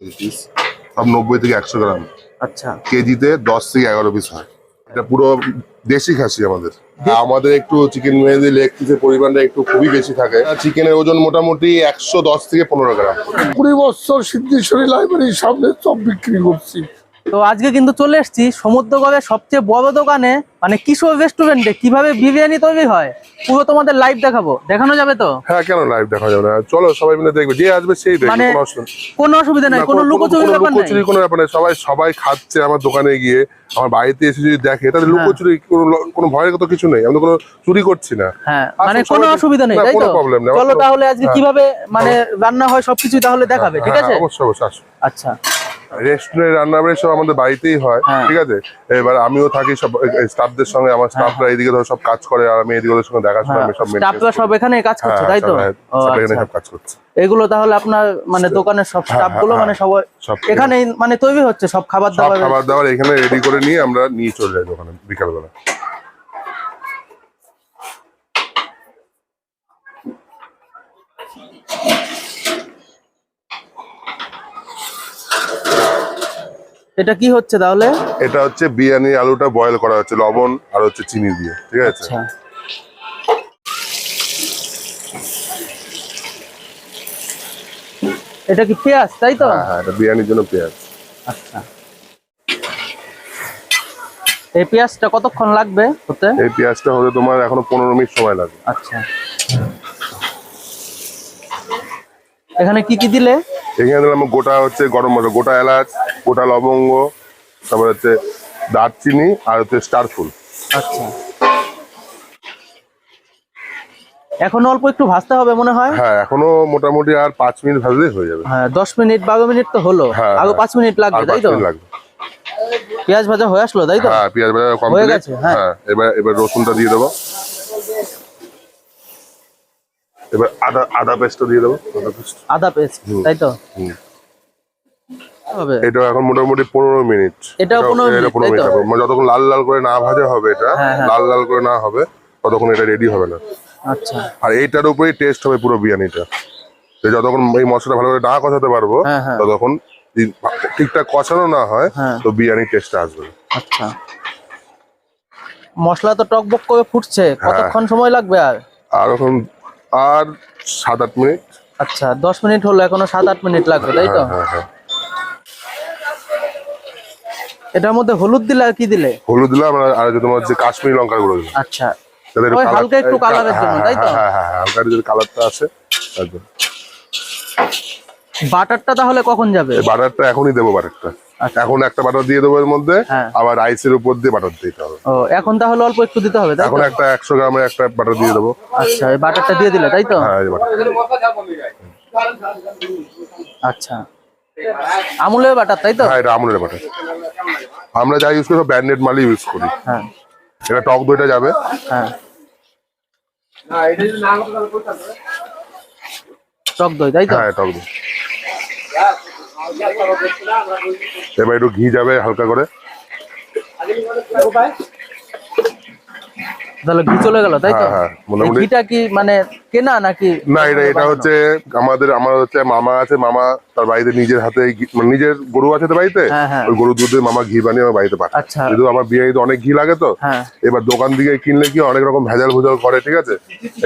Piece সব নব্বই থেকে একশো গ্রাম। আচ্ছা। কেজিতে দশ থেকে এগারো পিস হয়। এটা পুরো দেশি খাসি আমাদের। আমাদের একটু চিকেন মেহেদি লেগ পিসের পরিমাণটা একটু খুবই বেশি থাকে। চিকেনের ওজন মোটামুটি একশো দশ থেকে পনেরো গ্রাম। কুড়ি বছর সিদ্ধেশ্বরী লাইব্রেরির সামনে সব বিক্রি করছি। তো আজকে কিন্তু চলে এসেছি সমুদ্রগড়ের সবচেয়ে বড় দোকানে মানে কিশোর রেস্টুরেন্টে কীভাবে বিরিয়ানি তৈরি হয় পুরো তোমাদের লাইভ দেখাবো। দেখানো যাবে তো? হ্যাঁ কেন লাইভ দেখা যাবে না? চলো সবাই মিলে দেখবে। যে আসবে সেই দেখবে মানে কোনো অসুবিধা নেই। কোনো লুকোচুরি ব্যাপার নাই। লুকোচুরি কোনো ব্যাপার নেই। সবাই সবাই খাচ্ছে আমার দোকানে গিয়ে। আমার বাড়িতে এসে যদি দেখে তাহলে হ্যাঁ। লুকোচুরি কোনো কোনো ভয়ের তো কিছু নেই। আমি কোনো চুরি করছি না। হ্যাঁ মানে কোনো অসুবিধা নেই তাই কোনো তো? problem নেই, চলো তাহলে আজকে হ্যাঁ। কীভাবে মানে রান্না হয় সবকিছু তাহলে দেখাবে ঠিক হ্যাঁ, আছে? অবশ্যই অবশ্যই আচ্ছা। রেস্টুরেন্ট রান্না বাড়ি সব আমাদের বাড়িতেই হয় হ্যাঁ। ঠিক আছে? এবার আমিও থাকি সব স্টাফদের সঙ্গে আমার স্টাফরা এইদিকে ধরো সব কাজ করে আর আমি এদিকে সঙ্গে দেখাশোনা আমি সব স্টাফরা সব এখানে কাজ হ্যাঁ, করছে তাই তো? হ্যাঁ, এখানে আচ্ছা। সব কাজ করছে। এগুলো তাহলে আপনার মানে দোকানের সব হ্যাঁ, স্টাফগুলো হ্যাঁ, মানে সবাই সব এখানে। মানে তৈরি হচ্ছে সব খাবার দাবার খাবার দাবার এখানে রেডি করে নিয়ে আমরা নিয়ে চলে যাই দোকানে বিকালবেলা। এটা কি হচ্ছে তাহলে? এটা হচ্ছে বিরিয়ানি আলুটা বয়েল করা হচ্ছে লবণ আর হচ্ছে চিনি দিয়ে ঠিক আছে? আচ্ছা। এটা কি পেঁয়াজ তাই তো? হ্যাঁ হ্যাঁ এটা বিরিয়ানির জন্য পেঁয়াজ। আচ্ছা। এই পেঁয়াজটা কতক্ষণ লাগবে হতে? এই পেঁয়াজটা হতে তোমার এখনও পনেরো মিনিট সময় লাগবে। আচ্ছা। এখানে কি কি দিলে? এখানে দিলাম গোটা হচ্ছে গরম মশলা গোটা এলাচ গোটা লবঙ্গ তারপর হচ্ছে দারচিনি আর হচ্ছে স্টার ফুল। আচ্ছা। এখন অল্প একটু ভাজতে হবে মনে হয়? হ্যাঁ এখনও মোটামুটি আর পাঁচ মিনিট ভাজলেই হয়ে যাবে। হ্যাঁ দশ মিনিট বারো মিনিট তো হলো। হ্যাঁ, আরও হ্যাঁ। পাঁচ মিনিট লাগবে তাই তো? পেঁয়াজ ভাজা হয়ে আসলো তাই তো? হ্যাঁ পেঁয়াজ ভাজা হয়ে কমপ্লিট গেছে, হ্যাঁ। হ্যাঁ এবার এবার রসুনটা দিয়ে দেবো। এবার আদা আদা পেস্টটা দিয়ে দেবো। আদা পেস্ট আদা পেস্ট তাই তো? হবে এটা এখন মোটামুটি পনেরো মিনিট। এটাও 15 এটা মিনিট, পনেরো মিনিট? মানে যতক্ষণ লাল লাল করে না ভাজা হবে এটা হ্যাঁ, হ্যাঁ। লাল লাল করে না হবে ততক্ষণ এটা রেডি হবে না। আচ্ছা। আর এইটার উপরেই টেস্ট হবে পুরো বিরিয়ানিটা। যতক্ষণ এই মশলাটা ভালো করে না কষাতে পারব হ্যাঁ। ততক্ষণ ঠিকঠাক কষানো না হয়। তো বিরিয়ানির টেস্টটা আসবে আচ্ছা। মশলা তো টকবক করে ফুটছে। কতক্ষণ সময় লাগবে আর? আর এখন আর সাত আট মিনিট আচ্ছা দশ মিনিট হলো এখনও সাত আট মিনিট লাগবে তাই তো হ্যাঁ হ্যাঁ এটার মধ্যে হলুদ দিলে আর কি দিলে হলুদ দিলাম আর- আর তোমার যে কাশ্মীরি লঙ্কার গুঁড়ো দিলাম আচ্ছা ওই হালকা একটু কালারের জন্য, হ্যাঁ, তাই তো? হ্যাঁ হ্যাঁ হ্যাঁ হালকা যদি কালারটা আছে তার জন্য। বাটারটা তাহলে কখন যাবে? বাটারটা এখনই দেবো বাটারটা। আচ্ছা। এখন একটা বাটার দিয়ে দেবো এর মধ্যে হ্যাঁ। আবার রাইসের উপর দিয়ে বাটার দিতে হবে। ও এখন তাহলে অল্প একটু দিতে হবে এখন একটা একশো গ্রামের একটা বাটার দিয়ে দেবো। আচ্ছা এই বাটারটা দিয়ে দিলে তাই তো? হ্যাঁ আচ্ছা। আমুলের বাটার তাই তো? হ্যাঁ এটা আমুলের বাটার। আমরা যা ইউজ করি ব্র্যান্ডেড মালই ইউজ করি। হ্যাঁ। এটা টক দইটা যাবে। হ্যাঁ। টক দই তাই তো? হ্যাঁ টক দই। এবার একটু ঘি যাবে হালকা করে। তাহলে ঘি চলে গেল তাই তো? হ্যাঁ, হ্যাঁ, মোটামুটি- ঘিটা কি মানে কেনা নাকি? না এটা এটা হচ্ছে আমাদের আমার হচ্ছে মামা আছে মামা তার বাড়িতে নিজের হাতে মানে নিজের গরু আছে তো বাড়িতে? হ্যাঁ। ওই গরু দুধে মামা ঘি বানিয়ে আমার বাড়িতে পাঠায়। আচ্ছা। কিন্তু আমার বিরিয়ানিতে অনেক ঘি লাগে তো এবার দোকান থেকে কিনলে কি অনেক রকম ভেজাল ভুজাল করে ঠিক আছে?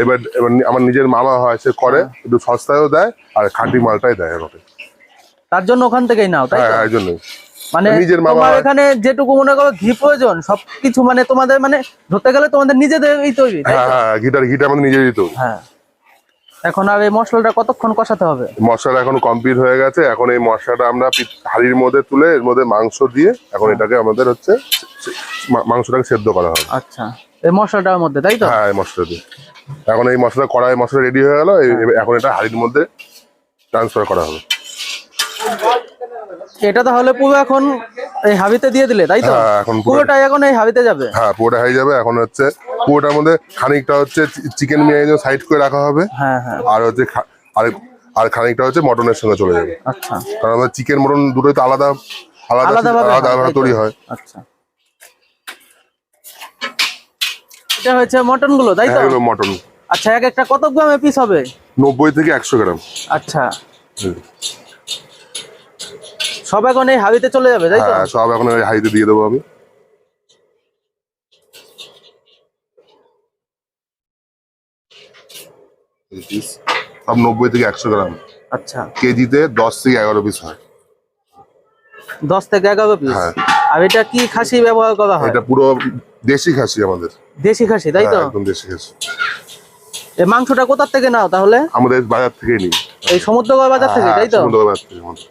এবার এবার আমার নিজের মামা হয় সে করে। একটু সস্তায়ও দেয় আর খাঁটি মালটাই দেয় আমাকে। তার জন্য ওখান থেকেই নাও তাই হ্যাঁ হ্যাঁ, জন্যই। মানে নিজের তোমার এখানে যেটুকু মনে করো ঘি প্রয়োজন সবকিছু মানে তোমাদের মানে ধরতে গেলে তোমাদের নিজেদের এই তৈরি হ্যাঁ হ্যাঁ ঘিটার ঘিটা আমাদের নিজেরই তো হ্যাঁ। এখন আর এই মশলাটা কতক্ষণ কষাতে হবে? মশলাটা এখন কমপ্লিট হয়ে গেছে। এখন এই মশলাটা আমরা হাঁড়ির মধ্যে তুলে এর মধ্যে মাংস দিয়ে এখন এটাকে আমাদের হচ্ছে মাংসটাকে সেদ্ধ করা হবে। আচ্ছা এই মশলাটার মধ্যে তাই তো? হ্যাঁ এই মশলা দিয়ে। এখন এই মশলা কড়াই মশলা রেডি হয়ে গেল। এখন এটা হাঁড়ির মধ্যে ট্রান্সফার করা হবে। এটা তাহলে পুরো এখন এই হাবিতে দিয়ে দিলে তাই তো? হ্যাঁ, এখন পুরোটাই এখন এই হাবিতে যাবে? হ্যাঁ পুরোটা হয়ে যাবে। এখন হচ্ছে পুরোটার মধ্যে খানিকটা হচ্ছে চিকেন বিরিয়ানি সাইড করে রাখা হবে। হ্যাঁ হ্যাঁ। আর হচ্ছে আর আর খানিকটা হচ্ছে মটনের সঙ্গে চলে যাবে। আচ্ছা। কারণ আমাদের চিকেন মটন দুটোই তো আলাদা আলাদা আলাদাভাবে তৈরি হয়। আচ্ছা। এটা হচ্ছে মটনগুলো তাই তো? হ্যাঁ মটন আচ্ছা এক একটা কত গ্রামের পিস হবে? নব্বই থেকে একশো গ্রাম। আচ্ছা। সব এখন এই হাবিতে চলে যাবে তাই তো? হ্যাঁ সব এখন ওই হাইতে দিয়ে দেবো আমি। সব নব্বই থেকে একশো গ্রাম। আচ্ছা। কেজিতে দশ থেকে এগারো পিস হয়। দশ থেকে এগারো পিস হ্যাঁ। আর এটা কি খাসি ব্যবহার করা হয়? এটা পুরো দেশি খাসি আমাদের। দেশি খাসি তাই তো? হ্যাঁ, একদম দেশি খাসি। এই মাংসটা কোথার থেকে নাও তাহলে? আমাদের বাজার থেকে নিই। এই সমুদ্রগড় বাজার থেকে তাই তো? সমুদ্র বাজার থেকে আমাদের।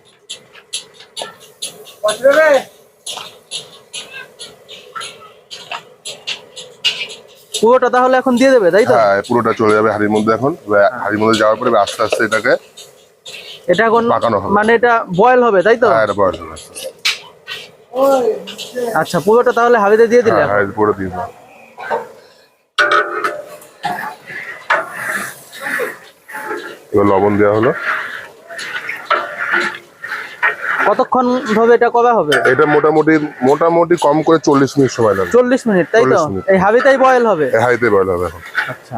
পুরোটা তাহলে এখন দিয়ে দেবে তাই তো হ্যাঁ পুরোটা চলে যাবে হাড়ির মধ্যে এখন হাড়ির মধ্যে যাওয়ার পরে আস্তে আস্তে এটাকে এটা এখন পাকানো হবে। মানে এটা বয়েল হবে তাই তো হ্যাঁ এটা বয়স হবে। আচ্ছা পুরোটা তাহলে হাবিতে দিয়ে দিলে হ্যাঁ হ্যাঁ পুরো দিয়ে দাও। এবার লবণ দেওয়া হলো কতক্ষণ ভাবে এটা করা হবে? এটা মোটামুটি মোটামুটি কম করে চল্লিশ মিনিট সময় লাগবে। চল্লিশ মিনিট তাই তো? এই হাবিতেই বয়েল হবে? এ হাইতে বয়ল হবে আচ্ছা।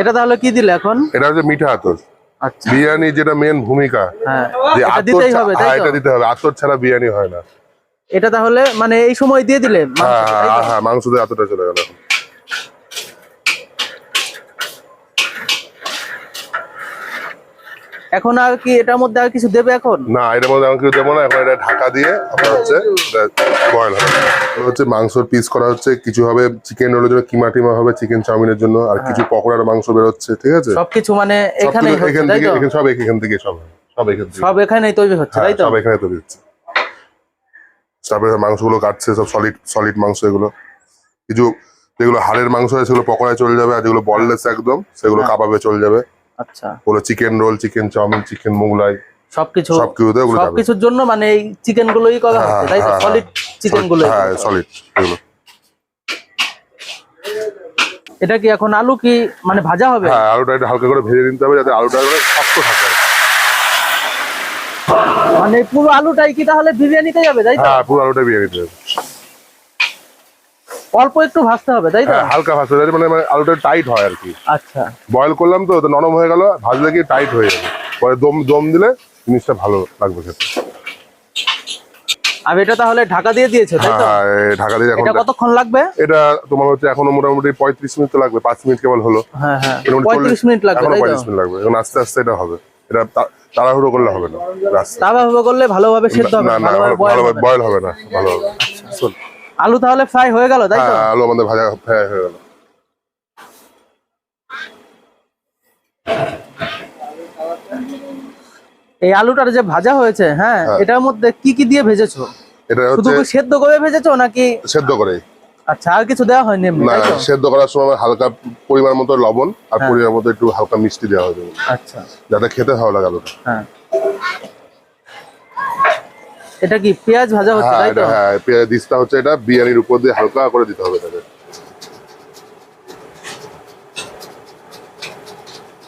এটা তাহলে কি দিলে এখন? এটা হচ্ছে মিঠা আতর। আচ্ছা। বিরিয়ানি যেটা মেন ভূমিকা। হ্যাঁ। যে আতর দিতেই হবে হ্যাঁ তাই তো? এটা দিতে হবে। আতর ছাড়া বিরিয়ানি হয় না। এটা তাহলে মানে এই সময় দিয়ে দিলে মাংস, হ্যাঁ? হ্যাঁ, হ্যাঁ মাংস দিয়ে আতরটা চলে গেল। এখন এখন আর কি এটার মধ্যে আর কিছু দেবে এখন? না এটার মধ্যে আমি কিছু দেবো না এখন এটা ঢাকা দিয়ে আপনার হচ্ছে বয়ল হবে। হচ্ছে মাংসর পিস করা হচ্ছে কিছু হবে চিকেন রোলের জন্য কিমা টিমা হবে চিকেন চাউমিনের জন্য আর কিছু পকোড়ার মাংস বেরোচ্ছে ঠিক আছে? সবকিছু মানে হচ্ছে এখান থেকে এখান- সব এখান থেকে সব হয়। সব এখান থেকে। সব এখানেই তৈরি হচ্ছে হ্যাঁ, তাই তো? সব এখানে তৈরি হচ্ছে। তারপরে মাংসগুলো কাটছে সব সলিড সলিড মাংস এগুলো। কিছু যেগুলো হাড়ের মাংস হয় সেগুলো পকোড়ায় চলে যাবে আর যেগুলো বললেস একদম সেগুলো হ্যাঁ। কাবাবে চলে যাবে। আচ্ছা। ওগুলো chicken roll chicken chow mein chicken Mughlai সবকিছু সবকিছুর জন্য মানে এই চিকেন গুলোই করা হ্যাঁ, হচ্ছে তাই তো? হ্যাঁ, সলিড চিকেনগুলো হ্যাঁ সলিড এগুলো। এটা কি এখন আলু কি মানে ভাজা হবে? হ্যাঁ আলুটা একটু হালকা করে ভেজে নিতে হবে যাতে আলুটা মানে শক্ত থাকে মানে পুরো আলুটাই কি তাহলে বিরিয়ানিতে যাবে তাই তো? হ্যাঁ পুরো আলুটা বিয়ে নিতে হবে অল্প একটু ভাজতে হবে তাই তো? হ্যাঁ হালকা ভাজতে হবে মানে মানে আলুটা টাইট হয় আর কি। আচ্ছা। বয়েল করলাম তো তো নরম হয়ে গেল ভাজলে কি টাইট হয়ে যাবে? পরে দম দম দিলে জিনিসটা ভালো লাগবে খেতে। আর এটা তাহলে ঢাকা দিয়ে দিয়েছ তাই তো? হ্যাঁ ঢাকা দিয়ে এখন এটা কতক্ষণ লাগবে? এটা তোমার হচ্ছে এখনও মোটামুটি পঁয়ত্রিশ মিনিট তো লাগবে পাঁচ মিনিট কেবল হলো। হ্যাঁ হ্যাঁ মোটামুটি পঁয়ত্রিশ মিনিট লাগবে তাই তো? পঁয়ত্রিশ মিনিট লাগবে এখন আস্তে আস্তে এটা হবে। এটা তাড়াহুড়ো করলে হবে না তাভাবে করলে ভালোভাবে সেদ্ধ হবে না ভালোভাবে। বয়েল হবে না। ভালো হবে আলু তাহলে ফ্রাই হয়ে গেল তাই তো? হ্যাঁ আলু আমাদের ভাজা হ্যাঁ হয়ে গেল। এই আলুটার যে ভাজা হয়েছে হ্যাঁ হ্যাঁ। এটার মধ্যে কি কি দিয়ে ভেজেছো? এটা শুধু সেদ্ধ করে ভেজেছো নাকি? সেদ্ধ করে আচ্ছা আর কিছু দেওয়া হয়নি এমনি তাই তো? সেদ্ধ করার সময় হালকা পরিমাণ মতো লবণ আর হ্যাঁ। পরিমাণ মতো একটু হালকা মিষ্টি দেওয়া হবে আচ্ছা। যাতে খেতে ভালো লাগে আলুটা। হ্যাঁ। এটা কি পেঁয়াজ ভাজা হচ্ছে হ্যাঁ তাই তো? হ্যাঁ পেঁয়াজ দিসটা হচ্ছে এটা বিরিয়ানির উপর দিয়ে হালকা করে দিতে হবে তাদের।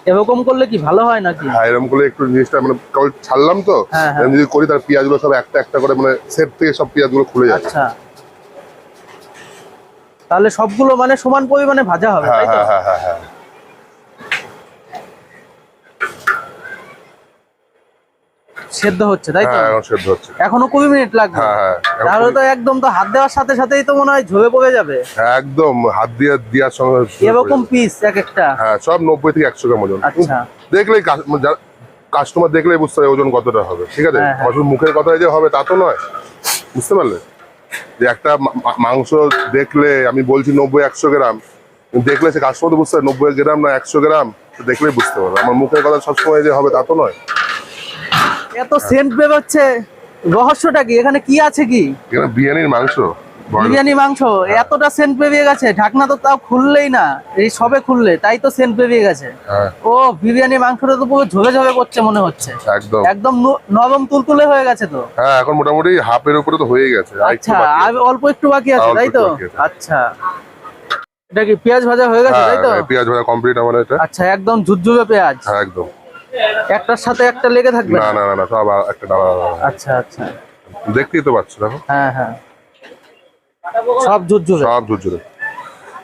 এরকম করলে কি ভালো হয় নাকি? হ্যাঁ এরকম করলে একটু জিনিসটা মানে কেবল ছাড়লাম তো হ্যাঁ, হ্যাঁ। এরকম যদি করি তার পেঁয়াজগুলো সব একটা একটা করে মানে সেট থেকে সব পেঁয়াজগুলো খুলে যাবে আচ্ছা। তাহলে সবগুলো মানে সমান পরিমাণে ভাজা হবে তাই তো? হ্যাঁ হ্যাঁ হ্যাঁ। সেদ্ধ হচ্ছে তাই তো? হ্যাঁ এখন সেদ্ধ হচ্ছে। এখনও কুড়ি মিনিট লাগবে। হ্যাঁ হ্যাঁ তাহলে তো একদম তো হাত দেওয়ার সাথে সাথেই তো মনে হয় ঝরে পড়ে যাবে। হ্যাঁ, একদম হাত দিয়ে দেওয়ার সঙ্গে এরকম পিস এক একটা। হ্যাঁ সব নব্বই থেকে একশো গ্রাম ওজন। আচ্ছা। দেখলেই কাস্টমার দেখলেই বুঝতে হবে ওজন কতটা হবে ঠিক আছে। শুধু মুখের কথাই যে হবে তা তো নয় বুঝতে পারলে? যে একটা মাংস দেখলে আমি বলছি নব্বই একশো গ্রাম দেখলে সে কাস্টমার তো বুঝতে হবে নব্বই গ্রাম না একশো গ্রাম দেখলেই বুঝতে পারবে। আমার মুখের কথা সবসময় যে হবে তা তো নয়। এত সেন্ট বেরোচ্ছে রহস্যটা কি? এখানে কি আছে কি? এখানে বিরিয়ানির মাংস বিরিয়ানি মাংস। এতটা সেন্ট বেরিয়ে গেছে। ঢাকনা তো তাও খুললেই না। এই সবে খুললে তাই তো সেন্ট বেরিয়ে গেছে। হ্যাঁ। ও বিরিয়ানি মাংসটা তো পুরো ঝরে ঝরে করছে মনে হচ্ছে। একদম। একদম নরম তুলতুলে হয়ে গেছে তো। হ্যাঁ এখন মোটামুটি হাফের উপরে তো হয়ে গেছে। আচ্ছা আর অল্প একটু বাকি আছে তাই তো। আচ্ছা। এটা কি পেঁয়াজ ভাজা হয়ে গেছে তাই তো? হ্যাঁ পেঁয়াজ ভাজা কমপ্লিট আমার এটা। আচ্ছা একদম ঝুরঝুরে পেঁয়াজ। হ্যাঁ একদম। একটার সাথে একটা লেগে থাকবে? না না? না সব একটা আলাদা। আচ্ছা আচ্ছা। দেখতেই তো পাচ্ছ দেখো। হ্যাঁ হ্যাঁ। সব ঝুরঝুরে। সব ঝুরঝুরে।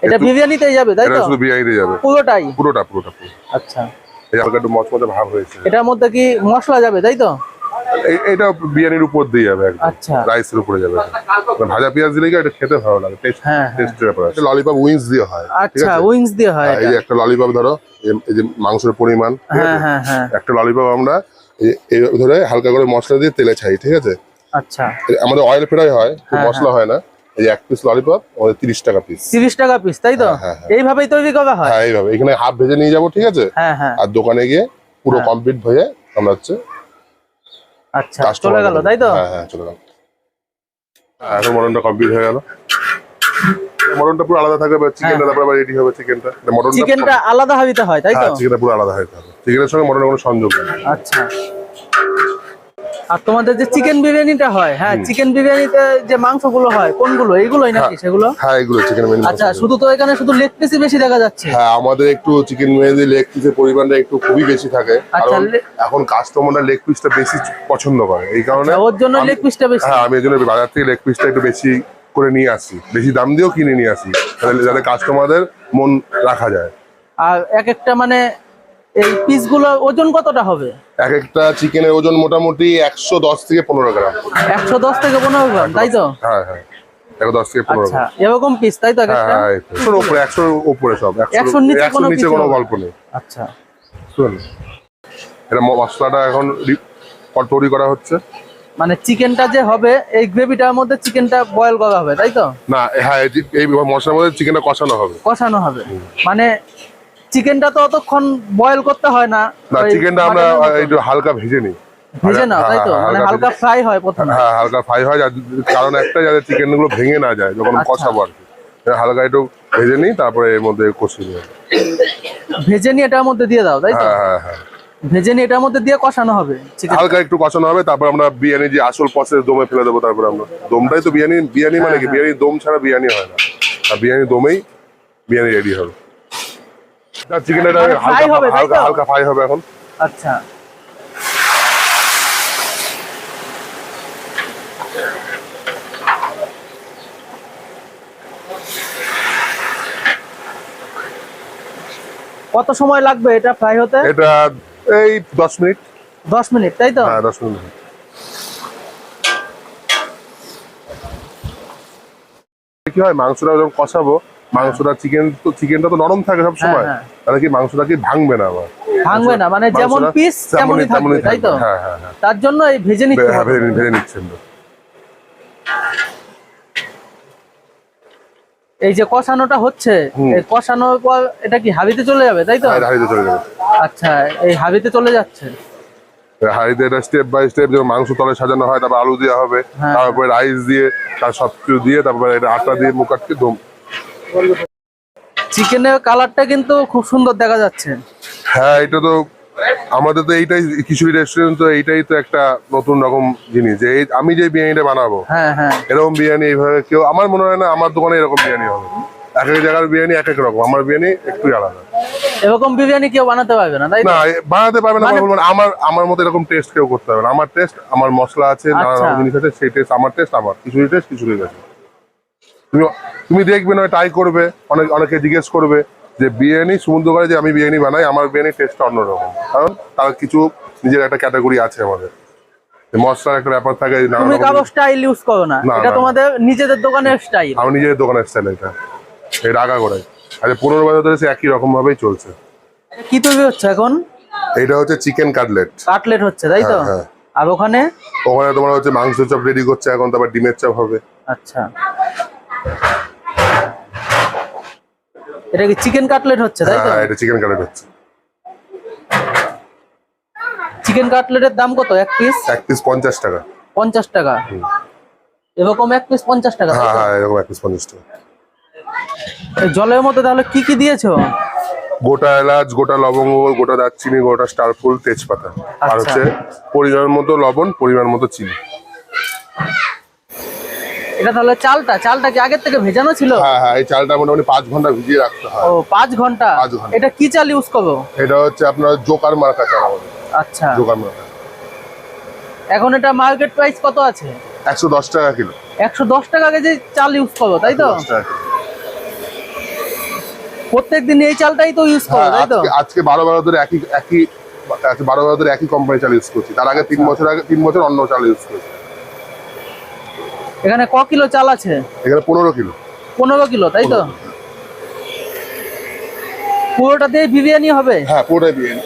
এটা বিরিয়ানিতেই যাবে তাই এটা তো? শুধু বিরিয়ানিতে যাবে। পুরোটাই? পুরোটা পুরোটা পুরো আচ্ছা। এই হালকা একটু মচমচে ভাব হয়েছে। এটার মধ্যে কি মশলা যাবে তাই তো? এটা বিরিয়ানির উপর দিয়ে যাবে আচ্ছা। রাইসের উপরে যাবে। ভাজা পেঁয়াজ দিলে এটা খেতে ভালো লাগে টেস্ট হ্যাঁ, হ্যাঁ। টেস্টের ব্যাপার ললিপপ উইংস দিয়ে হয় আচ্ছা উইংস দিয়ে হয় হ্যাঁ, এই যে একটা ললিপপ ধরো এই- যে মাংসের পরিমাণ একটা ললিপপ আমরা এই- ধরে হালকা করে মশলা দিয়ে তেলে ছাই ঠিক আছে? আচ্ছা। আমাদের অয়েল ফ্রাই হয় মশলা হয়। না। এই এক পিস ললিপপ আমাদের তিরিশ টাকা পিস তিরিশ টাকা পিস তাই তো। এইভাবেই তৈরি করা হয়? হ্যাঁ এইভাবে। এখানে হাফ ভেজে নিয়ে যাব ঠিক আছে? আর দোকানে গিয়ে পুরো। কমপ্লিট হয়ে আমরা হচ্ছে আচ্ছা চলে গেল তাই তো? হ্যাঁ হ্যাঁ চলে গেল। হ্যাঁ, এখন মটনটা কমপ্লিট হয়ে গেল। মটনটা পুরো আলাদা থাকবে চিকেনটা তারপর আবার রেডি হবে চিকেনটা মটনটা চিকেনটা আলাদা হাবিতে হয় তাই তো? হ্যাঁ চিকেনটা পুরো আলাদা হয়ে চিকেনের সঙ্গে মটনের কোনো সংযোগ নেই। আচ্ছা। আর তোমাদের যে চিকেন বিরিয়ানিটা হয় হ্যাঁ চিকেন বিরিয়ানিতে যে মাংসগুলো হয় কোনগুলো? এইগুলোই নাকি সেগুলো? হ্যাঁ এগুলো চিকেন বিরিয়ানি আচ্ছা শুধু তো এখানে শুধু লেগ পিসই বেশি দেখা যাচ্ছে? হ্যাঁ আমাদের একটু চিকেন মেহেদি লেগ পিসের পরিমাণটা একটু খুবই বেশি থাকে। আচ্ছা, কারণ এখন কাস্টমাররা লেগ পিসটা বেশি পছন্দ করে। এই কারণে আচ্ছা, ওর জন্য লেগ পিসটা বেশি। হ্যাঁ আমি এই জন্য বাজার থেকে লেগ পিসটা একটু বেশি করে নিয়ে আসি। বেশি দাম দিয়েও কিনে নিয়ে আসি। তাহলে যাতে কাস্টমারদের মন রাখা যায়। আর এক একটা মানে এই পিসগুলো ওজন কতটা হবে? এক একটা চিকেনের ওজন মোটামুটি একশো দশ থেকে পনেরো গ্রাম। একশো দশ থেকে পনেরো গ্রাম তাই তো? হ্যাঁ হ্যাঁ। একশো দশ থেকে পনেরো আচ্ছা গ্রাম। এরকম পিস তাই তো হ্যাঁ হ্যাঁ একশোর উপরে একশোর উপরে সব একশোর নিচে একশোর কোনো গল্প নেই। আচ্ছা। শুনুন এটা মশলাটা এখন করা হচ্ছে। মানে চিকেনটা যে হবে এই গ্রেভিটার মধ্যে চিকেনটা বয়েল করা হবে তাই তো? না হ্যাঁ এই মশলার মধ্যে চিকেনটা কষানো হবে। কষানো হবে। মানে চিকেনটা তো অতক্ষণ বয়েল করতে হয় না। চিকেনটা আমরা একটু হালকা ভেজে নিই। ভেজে নাও তাই তো? হ্যাঁ, মানে হালকা হালকা ফ্রাই হয় প্রথমে। হ্যাঁ হালকা ফ্রাই হয় কারণ একটা যাতে চিকেনগুলো ভেঙে না যায় যখন আচ্ছা। কষাবো আর কি। হালকা একটু ভেজে নিই তারপরে এর মধ্যে কষিয়ে নিই। ভেজে নিয়ে এটার মধ্যে দিয়ে দাও তাই তো? হ্যাঁ হ্যাঁ হ্যাঁ। ভেজে নিয়ে এটার মধ্যে দিয়ে কষানো হবে হালকা একটু কষানো হবে তারপর আমরা বিরিয়ানি যে আসল প্রসেস দমে ফেলে দেবো তারপর আমরা দমটাই তো বিরিয়ানি বিরিয়ানি মানে হ্যাঁ, কি বিরিয়ানি দম ছাড়া বিরিয়ানি হয় না। আর বিরিয়ানি দমেই বিরিয়ানি রেডি হবে। চিকেনটা মানে হালকা হালকা ফ্রাই হবে এখন। আচ্ছা। কত সময় লাগবে এটা ফ্রাই হতে? এটা এই দশ মিনিট। দশ মিনিট তাই তো? হ্যাঁ দশ মিনিট। কি হয় মাংসটা যখন কষাবো মাংসটা চিকেন তো চিকেনটা তো নরম থাকে সব সময় হ্যাঁ। তাহলে কি মাংসটা কি ভাঙবে না আবার? ভাঙবে না মানে যেমন পিস তেমনই থাকবে তাই তো? হ্যাঁ হ্যাঁ হ্যাঁ। তার জন্য এই ভেজে নিতে হ্যাঁ, হবে। ভেজে নিচ্ছেন। এই যে কষানোটা হচ্ছে। এই কষানোর পর এটা কি হাবিতে চলে যাবে তাই তো? হ্যাঁ, হাঁড়িতে চলে যাবে। আচ্ছা এই হাবিতে চলে যাচ্ছে। হাঁড়িতে এটা স্টেপ বাই স্টেপ যেমন মাংস তলে সাজানো হয় তারপর আলু দেওয়া হবে হ্যাঁ। তারপরে রাইস দিয়ে তার সব কিছু দিয়ে তারপরে এটা আটা দিয়ে মুখ আটকে চিকেনের কালারটা কিন্তু খুব সুন্দর দেখা যাচ্ছে। হ্যাঁ এটা তো আমাদের তো এইটাই খিচুড়ি রেস্টুরেন্ট তো এইটাই তো একটা নতুন রকম জিনিস। যে এই- আমি যে বিরিয়ানিটা বানাবো হ্যাঁ হ্যাঁ। এরকম বিরিয়ানি এইভাবে কেউ আমার মনে হয় না আমার দোকানে এরকম বিরিয়ানি হবে। এক এক জায়গার বিরিয়ানি এক এক রকম আমার বিরিয়ানি একটু আলাদা। এরকম বিরিয়ানি কেউ বানাতে পারবে না তাই না বানাতে পারবে না মানে- বলব আমার আমার মতো এরকম টেস্ট কেউ করতে হবে না। আমার টেস্ট আমার মশলা আছে নানা আচ্ছা। রকম জিনিস আছে সেই টেস্ট আমার টেস্ট আমার। খিচুড়ি টেস্ট খিচুড়ি আছে তুমি তুমি দেখবে না ট্রাই করবে। অনেক অনেকে জিজ্ঞেস করবে যে বিরিয়ানি সমুদ্র করে যে আমি বিরিয়ানি বানাই আমার বিরিয়ানি টেস্টটা অন্যরকম। কারণ তার কিছু নিজের একটা ক্যাটাগরি আছে আমাদের। মশলার একটা ব্যাপার থাকে তুমি কারও স্টাইল ইউজ করো না। এটা তোমাদের নিজেদের দোকানের স্টাইল দোকানের স্টাইল এটা। এই রাগা করাই। পনেরো বছর ধরে সে একই রকম ভাবেই চলছে কি তৈরি হচ্ছে এখন? এটা হচ্ছে চিকেন কাটলেট কাটলেট হচ্ছে তাই তো? হ্যাঁ, হ্যাঁ। আর ওখানে? ওখানে তোমার হচ্ছে মাংস চপ রেডি করছে এখন তারপর ডিমের চপ হবে। আচ্ছা। এটা কি চিকেন কাটলেট হচ্ছে তাই তো? হ্যাঁ এটা চিকেন কাটলেট হচ্ছে। চিকেন কাটলেটের দাম কত এক পিস? এক পিস পঞ্চাশ টাকা। পঞ্চাশ টাকা। এরকম এক পিস পঞ্চাশ টাকা তাই হ্যাঁ হ্যাঁ এরকম এক পিস পঞ্চাশ টাকা। এই জলের মধ্যে তাহলে কি কি দিয়েছ? গোটা এলাচ গোটা লবঙ্গ গোটা দারচিনি গোটা স্টার ফুল তেজপাতা। আর আচ্ছা। হচ্ছে পরিমাণ মতো লবণ পরিমাণ মতো চিনি। এটা তাহলে চালটা চালটা কি আগের থেকে ভেজানো ছিল? হ্যাঁ হ্যাঁ এই চালটা মোটামুটি পাঁচ ঘণ্টা ভিজিয়ে রাখতে হয়। ও পাঁচ ঘণ্টা। এটা কি চাল ইউজ করব? এটা হচ্ছে আপনার জোকার মার্কা চাল আমাদের। আচ্ছা। জোকার মার্কা। এখন এটা মার্কেট প্রাইস কত আছে? একশো দশ টাকা কিলো। একশো দশ টাকা কেজি চাল ইউজ করব তাই তো। প্রত্যেক দিন এই চালটাই তো ইউজ করো হ্যাঁ তাই তো? আজকে বারো বারো ধরে একই একই আজকে বারো বারো ধরে একই কোম্পানি চাল ইউজ করছি। তার আগে তিন আচ্ছা। বছর আগে তিন বছর অন্য চাল ইউজ করছি। এখানে ক কিলো চাল আছে? এখানে পনেরো কিলো। পনেরো কিলো তাই তো? পুরোটা দিয়ে বিরিয়ানি হবে? হ্যাঁ পুরোটা বিরিয়ানি।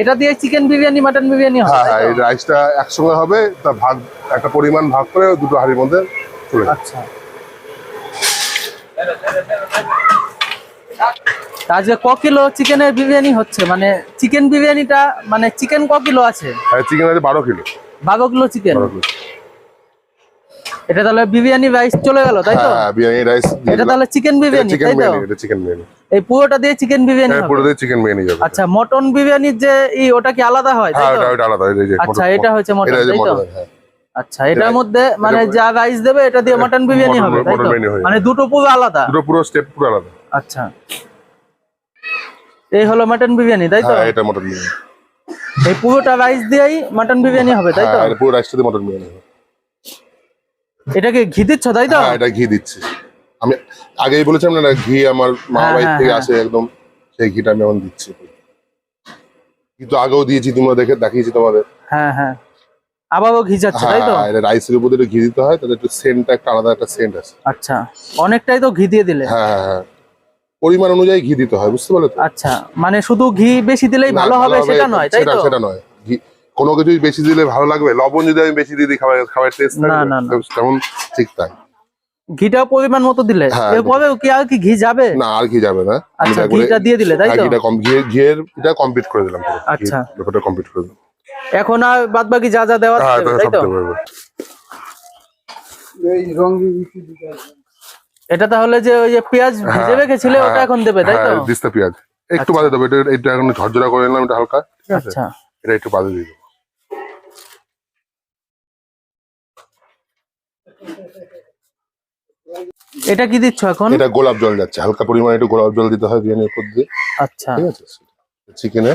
এটা দিয়ে চিকেন বিরিয়ানি মাটন বিরিয়ানি হবে হ্যাঁ হ্যাঁ এই রাইসটা একসঙ্গে হবে তা ভাগ একটা পরিমাণ ভাগ করে দুটো হাড়ির মধ্যে চলে আচ্ছা। আজকে ক কিলো চিকেনের বিরিয়ানি হচ্ছে? মানে চিকেন বিরিয়ানিটা মানে চিকেন ক কিলো আছে? চিকেন আছে বারো কিলো। বারো কিলো চিকেন এটা তাহলে বিরিয়ানি রাইস চলে গেল তাই তো? হ্যাঁ হ্যাঁ বিরিয়ানি রাইস এটা তাহলে চিকেন বিরিয়ানি তাই তো? এটা চিকেন বিরিয়ানি। এই পুরোটা দিয়ে চিকেন বিরিয়ানি হ্যাঁ হবে? পুরো দিয়ে চিকেন বিরিয়ানি যাবে। আচ্ছা মটন বিরিয়ানির যে ই ওটা কি আলাদা হয় তাই হ্যাঁ তো? ওটা আলাদা এই যে আচ্ছা এটা হচ্ছে মটন তাই তো? হ্যাঁ। আচ্ছা এটার মধ্যে মানে যা রাইস দেবে এটা দিয়ে মটন বিরিয়ানি হবে তাই তো? মানে দুটো পুরো আলাদা? দুটো পুরো স্টেপ পুরো আলাদা। আচ্ছা। এই হলো মটন বিরিয়ানি তাই তো? হ্যাঁ এটা মটন বিরিয়ানি। এই পুরোটা রাইস দিয়েই মটন বিরিয়ানি হবে তাই তো? হ্যাঁ পুরো রাইসটা দিয়ে মটন বিরিয়ানি হবে। এটাকে ঘি দিচ্ছ তাই তো? হ্যাঁ এটা ঘি দিচ্ছি। আমি আগেই বলেছিলাম না ঘি আমার মা হ্যাঁ, বাড়ি হ্যাঁ, থেকে। আসে একদম সেই ঘিটা আমি এখন দিচ্ছি। কিন্তু আগেও দিয়েছি তোমরা দেখে দেখিয়েছি তোমাদের। হ্যাঁ হ্যাঁ। আবারও ঘি যাচ্ছে তাই তো? হ্যাঁ, এটা রাইসের উপর একটু ঘি দিতে হয় তাহলে একটু সেন্টটা একটা আলাদা একটা সেন্ট আছে আচ্ছা অনেকটাই তো ঘি দিয়ে দিলে। হ্যাঁ হ্যাঁ। পরিমাণ অনুযায়ী ঘি দিতে হয় বুঝতে পারলে আচ্ছা মানে শুধু ঘি বেশি দিলেই ভালো হবে সেটা নয় তাই সেটা তো? সেটা নয়। ঘি কোনো কিছুই বেশি দিলে ভালো লাগবে লবণ যদি আমি বেশি দিয়ে দিই খাবার খাবার টেস্ট না, না, না। তেমন ঠিক তাই। ঘিটাও পরিমাণ মতো দিলে? হ্যাঁ, এরপরেও কি আর কি ঘি যাবে? না আর ঘি যাবে না। আচ্ছা ঘিটা দিয়ে দিলে তাই হ্যাঁ, তো? ঘিটা কম ঘি ঘিয়ের এটা কমপ্লিট করে দিলাম আচ্ছা। ব্যাপারটা কমপ্লিট করে দিলাম। এখন আর বাদ বাকি যা যা দেওয়া হ্যাঁ তাই তো? দেবো এবার। এটা তাহলে যে ওই যে পেঁয়াজ ভেজে রেখেছিলে ওটা এখন দেবে তাই তো? হ্যাঁ, দিস্তা পেঁয়াজ। একটু বাদে দেবো এটা এটা এখন ঝরঝরা করে নিলাম এটা হালকা। ঠিক আছে? আচ্ছা। এটা একটু বাদে দিয়ে দেবো। এটা কি দিচ্ছ এখন? এটা গোলাপ জল যাচ্ছে হালকা পরিমাণে একটু গোলাপ জল দিতে হয় বিরিয়ানির উপর দিয়ে। আচ্ছা। ঠিক আছে? চিকেনে।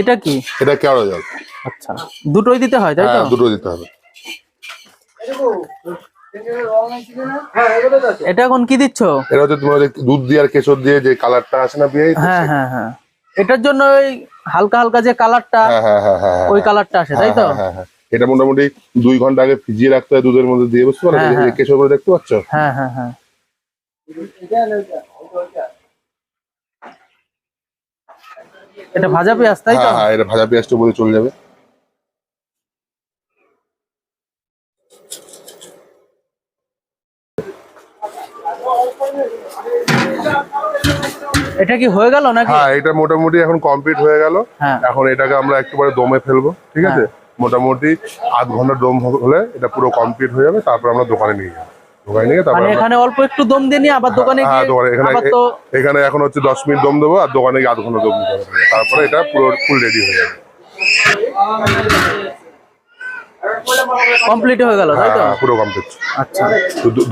এটা কি? এটা কেওড়া জল। আচ্ছা। দুটোই দিতে হয় তাই তো? হ্যাঁ দুটো দিতে হবে। এটা এখন কি দিচ্ছ? এটা হচ্ছে তোমার দুধ দিয়ে আর কেশর দিয়ে যে কালারটা আসে না হ্যাঁ হ্যাঁ হ্যাঁ। এটার জন্য ওই হালকা হালকা যে কালারটা হ্যাঁ হ্যাঁ হ্যাঁ হ্যাঁ ওই কালারটা আসে তাই তো? হ্যাঁ, হ্যাঁ। এটা মোটামুটি দুই ঘণ্টা আগে ভিজিয়ে রাখতে হয় দুধের মধ্যে দিয়ে বুঝতে পারো হ্যাঁ। কেশর করে দেখতে পাচ্ছ? হ্যাঁ হ্যাঁ হ্যাঁ। এটা ভাজা পেঁয়াজ তাই তো? হ্যাঁ হ্যাঁ এটা ভাজা পেঁয়াজটা বলে চলে যাবে। এটা কি হয়ে গেল নাকি? হ্যাঁ এটা মোটামুটি এখন কমপ্লিট হয়ে গেল। হ্যাঁ। এখন এটাকে আমরা একেবারে দমে ফেলব ঠিক আছে? মোটামুটি আধ ঘণ্টা দম হলে এটা পুরো কমপ্লিট হয়ে যাবে তারপর আমরা দোকানে নিয়ে যাব। দোকানে নিয়ে তারপর মানে এখানে অল্প একটু দম দিয়ে নিয়ে আবার দোকানে হ্যাঁ গিয়ে দোকানে এখানে এখানে এখন হচ্ছে দশ মিনিট দম দেবো আর দোকানে গিয়ে আধ ঘণ্টা দম দিতে হবে তারপরে এটা পুরো ফুল রেডি হয়ে যাবে। কমপ্লিট হয়ে গেল তাই তো? হ্যাঁ পুরো কমপ্লিট আচ্ছা।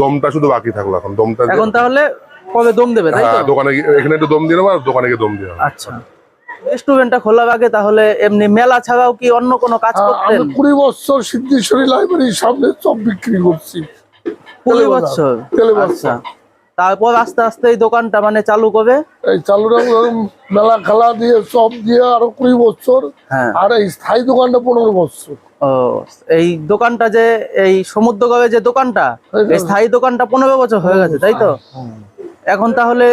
দমটা শুধু বাকি থাকল এখন। দমটা এখন তাহলে কবে দম দেবে তাই তো? হ্যাঁ দোকানে এখানে একটু দম দিয়ে নেব আর দোকানে গিয়ে দম দিয়ে আচ্ছা। রেস্টুরেন্টটা খোলার আগে তাহলে এমনি মেলা ছাড়াও কি অন্য কোনো কাজ করতেন? আমি কুড়ি বছর সিদ্ধেশ্বরী লাইব্রেরির সামনে চপ বিক্রি করছি। বছর। আচ্ছা। তারপর আস্তে আস্তে এই দোকানটা মানে চালু করে এই চালুটা মেলা খেলা দিয়ে সব দিয়ে আরও কুড়ি বছর। হ্যাঁ। আর এই স্থায়ী দোকানটা পনেরো বছর। ও এই দোকানটা যে এই সমুদ্রগড়ে যে দোকানটা এই স্থায়ী দোকানটা পনেরো বছর হয়ে গেছে তাই তো? এখন তাহলে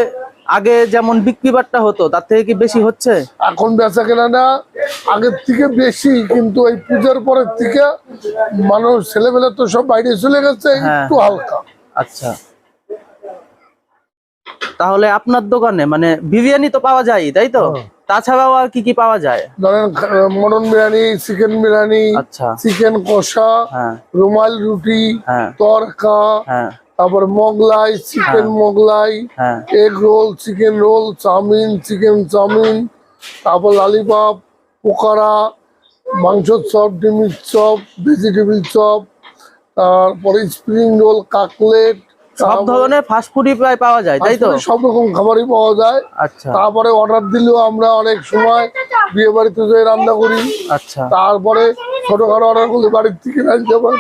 আগে যেমন বিক্রি বাট্টা হতো তার থেকে কি বেশি হচ্ছে? এখন বেচা কেনা না আগের থেকে বেশি কিন্তু এই পূজার পরের থেকে মানুষ ছেলেবেলা তো সব বাইরে চলে গেছে হ্যাঁ। একটু হালকা। আচ্ছা। তাহলে আপনার দোকানে মানে বিরিয়ানি তো পাওয়া যায় তাই তো? তাছাড়াও আর কি কি পাওয়া যায়? ধরেন মটন বিরিয়ানি চিকেন বিরিয়ানি আচ্ছা। চিকেন কষা হ্যাঁ। রুমাল রুটি হ্যাঁ। তরকা হ্যাঁ। তারপর মোগলাই চিকেন মোগলাই হ্যাঁ। Egg roll chicken roll chow mein chicken chow mein তারপর লালিপপ পোকারা মাংসর চপ ডিমের চপ ভেজিটেবিল চপ তারপরে স্প্রিং রোল কাকলেট সব ধরনের ফাস্ট ফুডই প্রায় পাওয়া যায় তাই তো? সব রকম খাবারই পাওয়া যায়। আচ্ছা। তারপরে অর্ডার দিলেও আমরা অনেক সময় বিয়ে বাড়িতে রান্না করি। আচ্ছা। তারপরে ছোটখাটো অর্ডার করলে বাড়ির থেকে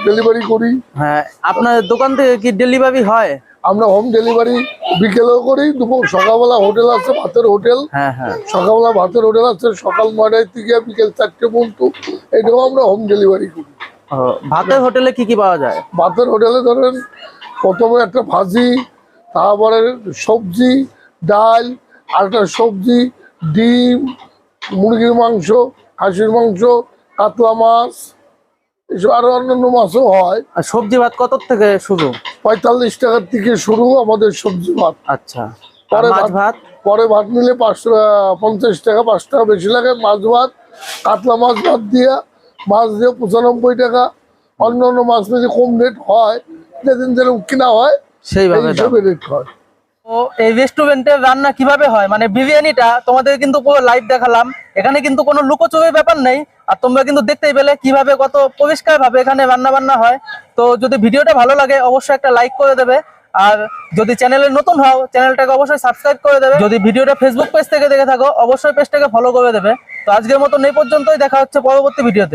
ডেলিভারি করি। হ্যাঁ আপনার দোকান থেকে কি ডেলিভারি হয়? আমরা হোম ডেলিভারি বিকেলেও করি দুপুর সকালবেলা হোটেল আছে ভাতের হোটেল হ্যাঁ হ্যাঁ। সকালবেলা ভাতের হোটেল আছে সকাল নয়টায় থেকে বিকেল চারটে পর্যন্ত। এটাও আমরা হোম ডেলিভারি করি। ভাতের হোটেলে কি কি পাওয়া যায়? ভাতের হোটেলে ধরেন প্রথমে একটা ভাজি তারপরে সবজি ডাল আর একটা সবজি ডিম মুরগির মাংস খাসির মাংস কাতলা মাছ এসব আরও অন্যান্য মাছও হয়। আর সবজি ভাত কত থেকে শুরু? পঁয়তাল্লিশ টাকার থেকে শুরু আমাদের সবজি ভাত। আচ্ছা। পরে ভাত- ভাত? পরে ভাত নিলে পাঁচশো পঞ্চাশ টাকা পাঁচ টাকা বেশি লাগে। মাছ ভাত কাতলা মাছ ভাত দিয়ে মাছ দিয়ে পঁচানব্বই টাকা। অন্য অন্য মাছ নিলে কম রেট হয় যেদিন যেরকম কিনা হয় সেইভাবে রেট হয়। তো এই রেস্টুরেন্টের রান্না কীভাবে হয়? মানে বিরিয়ানিটা তোমাদের কিন্তু পুরো লাইভ দেখালাম। এখানে কিন্তু কোনো লুকোচুরির ব্যাপার নেই। আর তোমরা কিন্তু দেখতেই পেলে কীভাবে কত পরিষ্কার ভাবে এখানে রান্না বান্না হয়। তো যদি ভিডিওটা ভালো লাগে, অবশ্যই একটা লাইক করে দেবে। আর যদি চ্যানেলে নতুন হও, চ্যানেলটাকে অবশ্যই সাবস্ক্রাইব করে দেবে। যদি ভিডিওটা ফেসবুক পেজ থেকে দেখে থাকো, অবশ্যই পেজটাকে ফলো করে দেবে। তো আজকের মতন এই পর্যন্তই, দেখা হচ্ছে পরবর্তী ভিডিওতে।